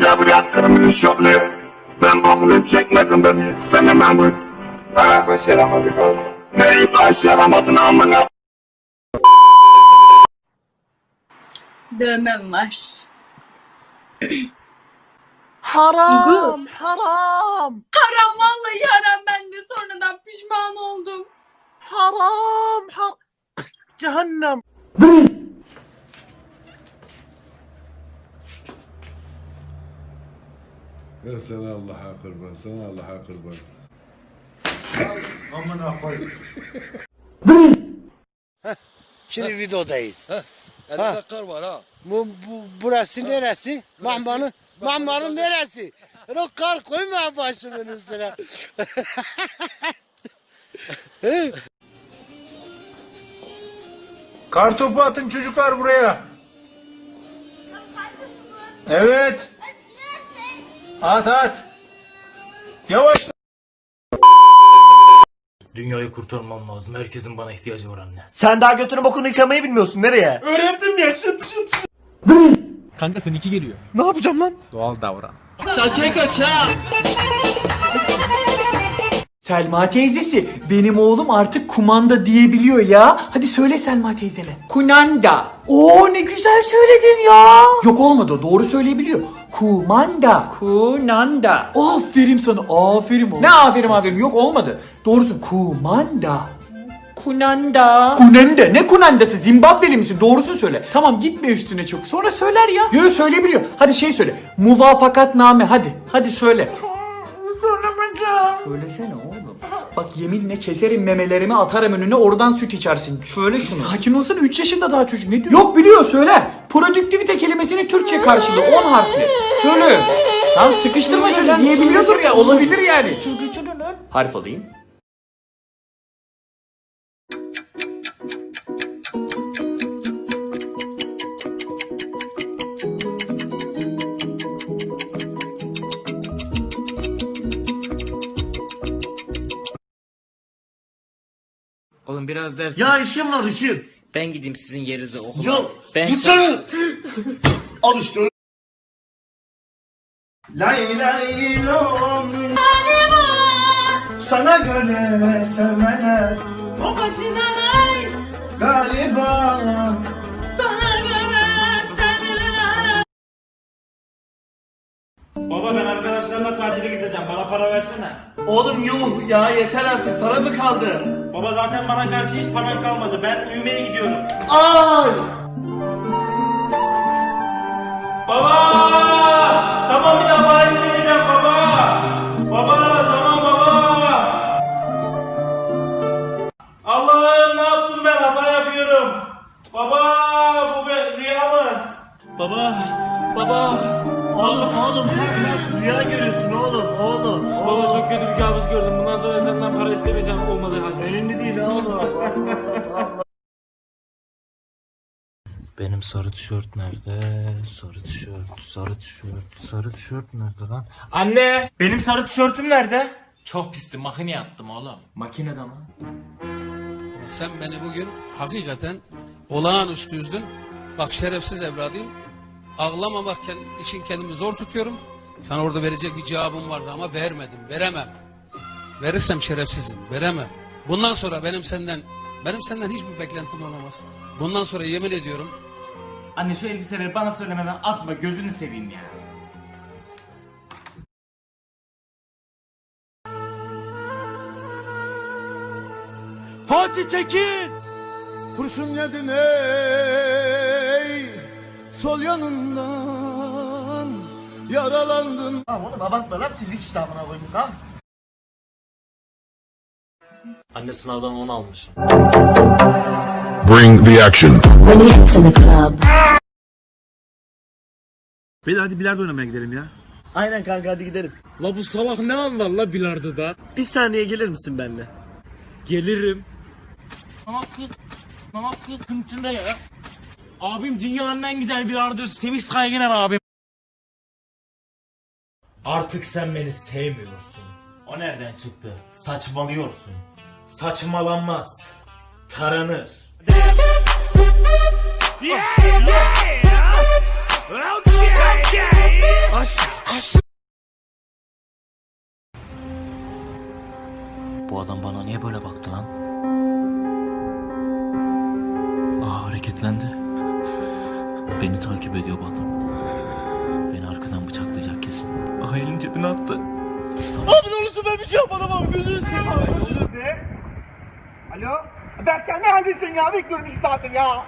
gel buraya kırmızı şortlu. Ben bokunu çekmedim beni. Seni Mahmut Ha? Başaramadık oğlum. Neyi başaramadın amına? Dövmem var. Haram, haram, Haram vallahi haram. Ben de sonradan pişman oldum. haram, har Cehennem. Ya sana Allah'a kurban, sana Allah'a kurban. Şimdi videodayız. Elinde kar var ha. Bu, bu burası neresi? Mahmanın Mahmanın neresi? O kar koyma başımın üstüne. Kartopu atın çocuklar buraya. Evet. At at. Yavaş. Dünyayı kurtarmam lazım. Herkesin bana ihtiyacı var anne. Sen daha götünü bokunu yıkamayı bilmiyorsun nereye? Öğrendim ya şıp şıp. Kanka seninki geliyor. Ne yapacağım lan? Doğal davran. Selma teyzesi, benim oğlum artık kumanda diyebiliyor ya. Hadi söyle Selma teyzene. Kunanda. Oo ne güzel söyledin ya. Yok olmadı doğru söyleyebiliyor. Kumanda. Kunanda. Aferin sana, aferin oğlum. Ne aferin aferin, yok olmadı. Doğrusu kumanda. Kunanda. Kunanda. Ne kunandası? Zimbabweli misin? Doğrusunu söyle. Tamam gitme üstüne çok. Sonra söyler ya. Yo yo, söyleyebiliyor. Hadi şey söyle. Muvafakatname hadi. Hadi söyle. Söylesene oğlum. Bak yeminle keserim memelerimi atarım önüne oradan süt içersin. Söyle şunu. Sakin olsana 3 yaşında daha çocuk ne diyor? Yok biliyor söyle. Produktivite kelimesinin Türkçe karşılığı 10 harfli. Söyle. Tamam sıkıştırma çocuk diyebiliyordur ya olabilir yani. Harf alayım. Oğlum biraz ders. Ya işim var işim. Ben gideyim sizin yerinize okula. Ya ben gitsene. Al işte. Lay lay lom. Sana göre sevmeler. O başına lay. Galiba. Sana göre sevmeler. Baba ben arkadaşlarla tatile gideceğim. Bana para versene. Oğlum yuh ya yeter artık para mı kaldı? Baba zaten bana karşı hiç paran kalmadı. Ben uyumaya gidiyorum. Ay! Baba! Tamam bir daha para istemeyeceğim baba. Baba tamam baba. Allah'ım ne yaptım ben hata yapıyorum. Baba bu be, rüya mı? Baba baba. Oğlum oğlum bak, rüya görüyorsun oğlum oğlum. Baba çok kötü bir kabus gördüm. Bundan sonra senden para istemeyeceğim olmadı halde. Benim sarı tişört nerede? Sarı tişört, sarı tişört, sarı tişört nerede lan? Anne benim sarı tişörtüm nerede? Çok pisti. Makineye attım oğlum. Makinede mi? Sen beni bugün hakikaten olağanüstü üzdün. Bak şerefsiz evladıyım. Ağlamamak için kendimi zor tutuyorum. Sana orada verecek bir cevabım vardı ama vermedim, veremem. Verirsem şerefsizim, veremem. Bundan sonra benim senden, benim senden hiçbir beklentim olamaz. Bundan sonra yemin ediyorum Anne şu elbiseleri bana söylemeden atma gözünü seveyim ya. Fatih Tekin! Kurşun yedin ey Sol yanından Yaralandın Tamam oğlum abartma lan sildik işte amına koyayım kalk Anne sınavdan 10 almışım. Bring the action Beyler hadi bilardo oynamaya gidelim ya Aynen kanka hadi gidelim La bu salak ne anlar la bilardoda? Bir saniye gelir misin benimle? Gelirim. Namaz kıl. Namaz kıl kıntında ya. Abim dünyanın en güzel bilardosu Semih Saygıner abim. Artık sen beni sevmiyorsun. O nereden çıktı? Saçmalıyorsun. Saçmalanmaz. Taranır. Bu adam bana niye böyle baktı lan? Aa hareketlendi. Beni takip ediyor bu adam. Beni arkadan bıçaklayacak kesin. Aa elini cebine attı. Abla! Ne olursun ben bir şey yapmadım abi. Gözünü seveyim abi. Alo? Berkcan ne haldesin ya? Bekliyorum iki saattir ya.